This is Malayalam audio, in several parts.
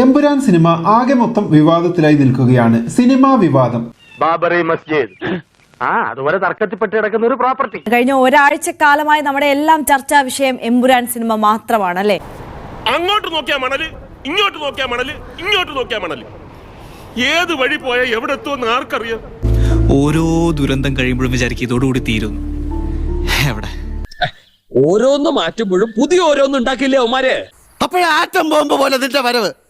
എമ്പുരാൻ സിനിമ ആകെ മൊത്തം വിവാദത്തിലായി നിൽക്കുകയാണ്. സിനിമാ വിവാദം. ബാബറി മസ്ജിദ്. ആ അതുപോലെ തർക്കത്തിൽപ്പെട്ട് കിടക്കുന്ന ഒരു പ്രോപ്പർട്ടി. കഴിഞ്ഞ ഒരാഴ്ചക്കാലമായി നമ്മുടെ എല്ലാം ചർച്ചാ വിഷയം എമ്പുരാൻ സിനിമ മാത്രമാണ് അല്ലേ? അങ്ങോട്ട് നോക്കിയാ മണൽ ഇങ്ങോട്ട് നോക്കിയാ മണൽ ഇങ്ങോട്ട് നോക്കിയാ മണൽ. ഏത് വഴി പോയാൽ എവിടെ എത്തുമെന്ന് ആർക്കറിയാം? ഓരോ ദുരന്തം കഴിയുമ്പോഴും വിചാരിക്കും ഇതോടുകൂടി തീരുന്നു. എവിടെ? ഓരോന്ന് മാറ്റുമ്പോഴും പുതിയ ഓരോന്ന് ഉണ്ടാക്കില്ലേ അവന്മാര്? അപ്പോഴാറ്റം ബോംബ് പോലെ നിന്റെ വരവ്.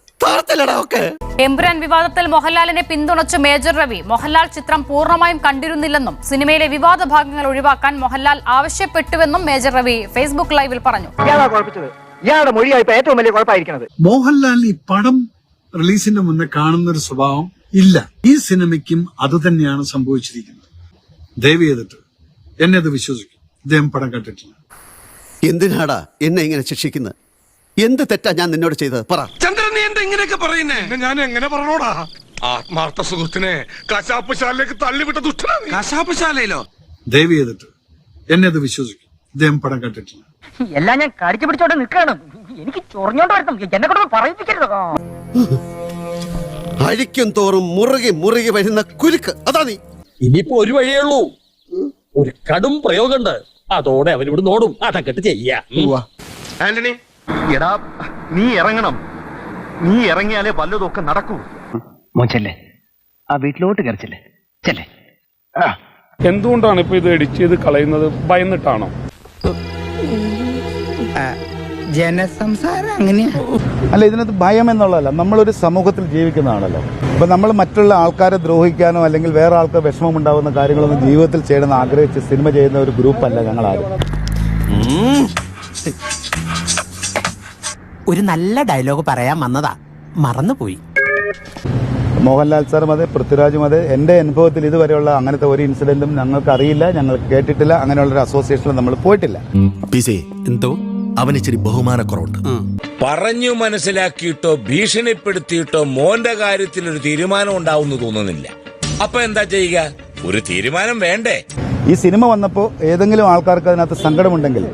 എമ്പുരാൻ വിവാദത്തിൽ മോഹൻലാലിനെ പിന്തുണച്ച് മേജർ രവി. മോഹൻലാൽ ചിത്രം പൂർണമായും കണ്ടിരുന്നില്ലെന്നും സിനിമയിലെ വിവാദ ഭാഗങ്ങൾ ഒഴിവാക്കാൻ മോഹൻലാൽ ആവശ്യപ്പെട്ടുവെന്നും മേജർ രവി ഫേസ്ബുക്ക് ലൈവിൽ പറഞ്ഞു. മോഹൻലാൽ ഇയാളുടെ ഏറ്റവും വലിയ മോഹൻലാലിന് ഈ പടം റിലീസിന്റെ മുന്നേ കാണുന്ന ഒരു സ്വഭാവം ഇല്ല. ഈ സിനിമയ്ക്കും അത് തന്നെയാണ് സംഭവിച്ചിരിക്കുന്നത്. ദയവ് ചെയ്തിട്ട് എന്നെ അത് വിശ്വസിക്കും. ഇദ്ദേഹം പടം കണ്ടിട്ടില്ല. എന്തിനാടാ എന്നെ ഇങ്ങനെ ശിക്ഷിക്കുന്നത് എന്ത് തെറ്റാ ഞാൻ നിന്നോട് ചെയ്തത്? പറ ചന്ദ്രൻ നീ എന്താ ഇങ്ങനെയൊക്കെ പറയുന്നേ? ഞാൻ എങ്ങനെ പറഞ്ഞോടാ? ആത്മാർത്ഥ സുഹൃത്തിനെ കശാപ്പ് ശാലയിലേക്ക് തള്ളിവിട്ട ദുഷ്ടനാണ് കശാപ്പ് ശാലയിലോ ദയവ് ചെയ്തിട്ട് എന്നെ അത് വിശ്വസിക്കും. ഇദ്ദേഹം പടം കണ്ടിട്ടില്ല. എല്ലാം ഞാൻ കടിച്ചു പിടിച്ചോണ്ട് നിൽക്കണം എനിക്ക് ചൊറിഞ്ഞോണ്ട് വരണം എന്നെ കൊണ്ട് പറയിപ്പിക്കരുത്. അഴിക്കും തോറും മുറുകി മുറുകി വരുന്ന കുരുക്ക്. അതാ നീ. ഇനിയിപ്പോ ഒരു വഴിയേ ഉള്ളൂ. ഒരു കടും പ്രയോഗമുണ്ട് അതോടെ അവനിവിടെ നോടും അതങ്ങട്ട് ചെയ്യാ. ആന്റണി. എടാ നീ ഇറങ്ങണം. നീ ഇറങ്ങിയാലേ വല്ലതൊക്കെ നടക്കൂ. മോച്ചല്ലേ ആ വീട്ടിലോട്ട് കയറിച്ചല്ലേ ചെല്ലേ. എന്തുകൊണ്ടാണ് ഇപ്പൊ ഇത് എഡിറ്റ് ചെയ്ത് കളയുന്നത്? ഭയന്നിട്ടാണോ? ജനസംസാരം അല്ല ഇതിനകത്ത് ഭയം എന്നുള്ളതല്ല. നമ്മളൊരു സമൂഹത്തിൽ ജീവിക്കുന്നതാണല്ലോ. അപ്പൊ നമ്മൾ മറ്റുള്ള ആൾക്കാരെ ദ്രോഹിക്കാനോ അല്ലെങ്കിൽ വേറെ ആൾക്ക് വിഷമം ഉണ്ടാകുന്ന കാര്യങ്ങളൊന്നും ജീവിതത്തിൽ ചെയ്യണമെന്ന് ആഗ്രഹിച്ച് സിനിമ ചെയ്യുന്ന ഒരു ഗ്രൂപ്പല്ല ഞങ്ങൾ ആരും ഒരു നല്ല ഡയലോഗ് പറയാൻ വന്നതാ. മറന്നുപോയി. മോഹൻലാൽ സാറും അതെ പൃഥ്വിരാജും അതെ എന്റെ അനുഭവത്തിൽ ഇതുവരെയുള്ള അങ്ങനത്തെ ഒരു ഇൻസിഡന്റും ഞങ്ങൾക്ക് അറിയില്ല ഞങ്ങൾ കേട്ടിട്ടില്ല അങ്ങനെയുള്ള ഒരു അസോസിയേഷനിൽ നമ്മൾ പോയിട്ടില്ല. പിസേ എന്തോ? അവന് ഇച്ചിരി ബഹുമാനക്കുറവുണ്ട്. പറഞ്ഞു മനസ്സിലാക്കിയിട്ടോ ഭീഷണിപ്പെടുത്തിയിട്ടോ മോന്റെ കാര്യത്തിൽ ഒരു തീരുമാനം ഉണ്ടാവുന്നു തോന്നുന്നില്ല. അപ്പൊ എന്താ ചെയ്യുക? ഒരു തീരുമാനം വേണ്ടേ? ഈ സിനിമ വന്നപ്പോൾ ഏതെങ്കിലും ആൾക്കാർക്ക് അതിനകത്ത് സങ്കടമുണ്ടെങ്കിൽ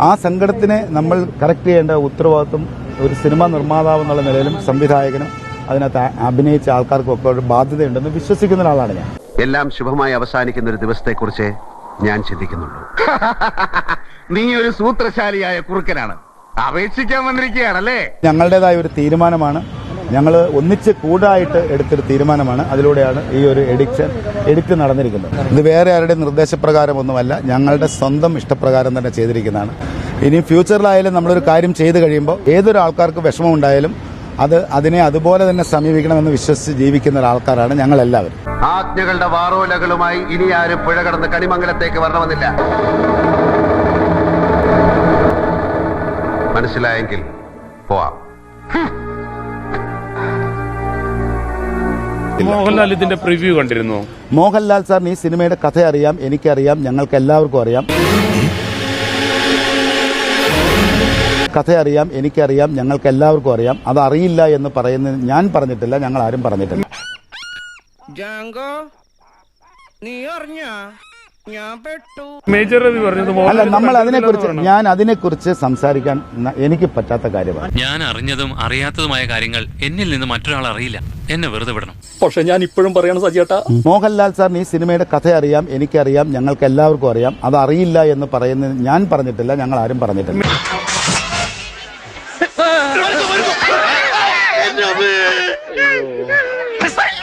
ആ സങ്കടത്തിനെ നമ്മൾ കറക്റ്റ് ചെയ്യേണ്ട ഉത്തരവാദിത്വം ഒരു സിനിമ നിർമ്മാതാവ് എന്നുള്ള നിലയിലും സംവിധായകനും അതിനകത്ത് അഭിനയിച്ച ആൾക്കാർക്കും ഒക്കെ ഒരു ബാധ്യതയുണ്ടെന്ന് വിശ്വസിക്കുന്ന ഒരാളാണ് ഞാൻ. എല്ലാം ശുഭമായി അവസാനിക്കുന്ന ഒരു ദിവസത്തെക്കുറിച്ച് ഞാൻ ചിന്തിക്കുന്നുള്ളൂ. നീ ഒരു സൂത്രശാലിയായ കുറുക്കനാണ്. അപേക്ഷിക്കാൻ വന്നിരിക്കുകയാണല്ലേ? ഞങ്ങളുടേതായ ഒരു തീരുമാനമാണ്. ഞങ്ങൾ ഒന്നിച്ച് കൂടായിട്ട് എടുത്തൊരു തീരുമാനമാണ്. അതിലൂടെയാണ് ഈ ഒരു എഡിക്ഷൻ എഡിക്ട് നടന്നിരിക്കുന്നത്. ഇത് വേറെ ആരുടെ നിർദ്ദേശപ്രകാരമൊന്നുമല്ല. ഞങ്ങളുടെ സ്വന്തം ഇഷ്ടപ്രകാരം തന്നെ ചെയ്തിരിക്കുന്നതാണ്. ഇനി ഫ്യൂച്ചറിലായാലും നമ്മളൊരു കാര്യം ചെയ്തു കഴിയുമ്പോൾ ഏതൊരു ആൾക്കാർക്ക് വിഷമം ഉണ്ടായാലും അത് അതിനെ അതുപോലെ തന്നെ സമീപിക്കണമെന്ന് വിശ്വസിച്ച് ജീവിക്കുന്ന ഒരാൾക്കാരാണ് ഞങ്ങൾ എല്ലാവരും ആജ്ഞകളുടെ വാറോലകളുമായി ഇനി ആരും പുഴ കടന്ന് കണിമംഗലത്തേക്ക് വരണമെന്നില്ല. മനസ്സിലായെങ്കിൽ പോവാം. മോഹൻലാൽ ഇതിന്റെ പ്രിവ്യൂ കണ്ടിരുന്നു. മോഹൻലാൽ സാറിന് ഈ സിനിമയുടെ കഥ അറിയാം എനിക്കറിയാം ഞങ്ങൾക്ക് എല്ലാവർക്കും അറിയാം. കഥ അറിയാം എനിക്കറിയാം ഞങ്ങൾക്ക് എല്ലാവർക്കും അറിയാം. അത് അറിയില്ല എന്ന് പറയുന്നത് ഞാൻ പറഞ്ഞിട്ടില്ല ഞങ്ങൾ ആരും പറഞ്ഞിട്ടില്ല. ജാങ്കോ നീ അറിഞ്ഞ? മേജർ രവി പറഞ്ഞത് അല്ല നമ്മൾ അതിനെക്കുറിച്ച് ഞാൻ അതിനെക്കുറിച്ച് സംസാരിക്കാൻ ന- എനിക്ക് പറ്റാത്ത കാര്യമാണ്. ഞാൻ അറിഞ്ഞതും അറിയാത്തതുമായ കാര്യങ്ങൾ എന്നിൽ നിന്ന് മറ്റൊരാൾ അറിയില്ല. എന്നെ വെറുതെ വിടണം. പക്ഷെ ഞാൻ ഇപ്പോഴും പറയണ സജിയേട്ടാ. മോഹൻലാൽ സാറിന് ഈ സിനിമയുടെ കഥ അറിയാം എനിക്കറിയാം ഞങ്ങൾക്ക് എല്ലാവർക്കും അറിയാം. അത് അറിയില്ല എന്ന് പറയുന്നത് ഞാൻ പറഞ്ഞിട്ടില്ല ഞങ്ങൾ ആരും പറഞ്ഞിട്ടില്ല.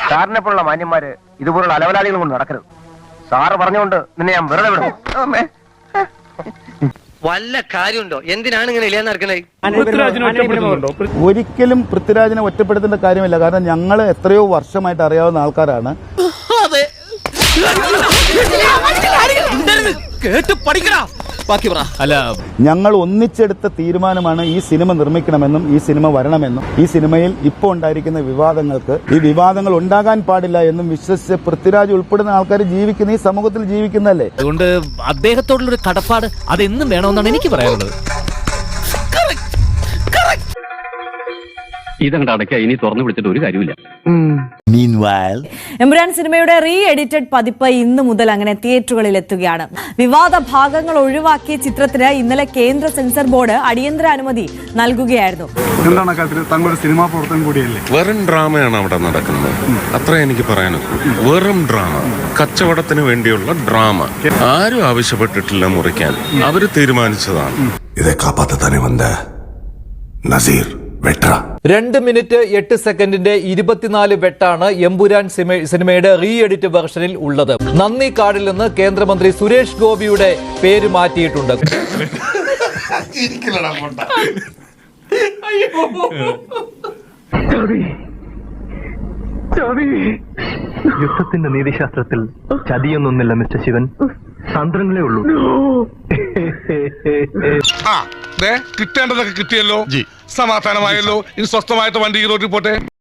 സാറിനെ പോലുള്ള മാന്യന്മാര് ഇതുപോലുള്ള അലവലാളികളും കൊണ്ട് നടക്കരുത്. സാറ് പറഞ്ഞുകൊണ്ട് നിന്നെ ഞാൻ വെറുതെ വിടും വല്ല കാര്യമുണ്ടോ? എന്തിനാണ് ഇങ്ങനെ ഇല്ലാന്ന് നടക്കണേ? പൃഥ്വിരാജിനെ ഒറ്റപ്പെടുത്തുന്നുണ്ടോ? ഒരിക്കലും പൃഥ്വിരാജിനെ ഒറ്റപ്പെടുത്തേണ്ട കാര്യമില്ല. കാരണം ഞങ്ങൾ എത്രയോ വർഷമായിട്ട് അറിയാവുന്ന ആൾക്കാരാണ്. കേട്ട് പഠിക്കടാ. ബാക്കി പറ. അല്ല ഞങ്ങൾ ഒന്നിച്ചെടുത്ത തീരുമാനമാണ് ഈ സിനിമ നിർമ്മിക്കണമെന്നും ഈ സിനിമ വരണമെന്നും. ഈ സിനിമയിൽ ഇപ്പോൾ ഉണ്ടായിരിക്കുന്ന വിവാദങ്ങൾക്ക് ഈ വിവാദങ്ങൾ ഉണ്ടാകാൻ പാടില്ല എന്നും വിശ്വസിച്ച് പൃഥ്വിരാജ് ഉൾപ്പെടുന്ന ആൾക്കാർ ജീവിക്കുന്ന ഈ സമൂഹത്തിൽ ജീവിക്കുന്നതല്ലേ? അതുകൊണ്ട് അദ്ദേഹത്തോടുള്ള ഒരു കടപ്പാട് അതെന്നും വേണമെന്നാണ് എനിക്ക് പറയാനുള്ളത്. ഇതങ്ങോട്ട് അടയ്ക്കുക. ഇനി തുറന്നു പിടിച്ചിട്ട് ഒരു കാര്യമില്ല സിനിമയുടെ റീ എഡിറ്റഡ് പതിപ്പ് ഇന്ന് മുതൽ അങ്ങനെ തിയേറ്ററുകളിൽ എത്തുകയാണ്. വിവാദ ഭാഗങ്ങൾ ഒഴിവാക്കിയ ചിത്രത്തിന് ഇന്നലെ കേന്ദ്ര സെൻസർ ബോർഡ് അടിയന്തര അനുമതി നൽകുകയായിരുന്നു. എന്താണ് കാര്യത്തിൽ? തങ്ങളുടെ സിനിമാ പ്രവർത്തനം കൂടിയല്ലേ? വെറും ഡ്രാമയാണ് അവിടെ നടക്കുന്നത്. അത്ര എനിക്ക് പറയാനൊക്കെ വെറും ഡ്രാമ. കച്ചവടത്തിന് വേണ്ടിയുള്ള ഡ്രാമ. ആരും ആവശ്യപ്പെട്ടിട്ടില്ല മുറിക്കാൻ. അവർ തീരുമാനിച്ചതാണ്. ഇതേ കാപ്പാത്ത തന്നെ വന്ന നസീർ വെട്ര. രണ്ട് മിനിറ്റ് എട്ട് സെക്കൻഡിന്റെ ഇരുപത്തിനാല് വെട്ടാണ് എമ്പുരാൻ സിനിമയുടെ റീ എഡിറ്റ് വെർഷനിൽ ഉള്ളത്. നന്ദി കാർഡിൽ നിന്ന് കേന്ദ്രമന്ത്രി സുരേഷ് ഗോപിയുടെ പേര് മാറ്റിയിട്ടുണ്ട്. യുദ്ധത്തിന്റെ നീതിശാസ്ത്രത്തിൽ ചതിയൊന്നൊന്നില്ല മിസ്റ്റർ ശിവൻ. തന്ത്രങ്ങളേ ഉള്ളൂ. കിട്ടേണ്ടതൊക്കെ കിട്ടിയല്ലോ. സമാധാനമായല്ലോ. ഇനി സ്വസ്ഥമായിട്ട് വണ്ടി ഈ റോഡിൽ പോട്ടെ.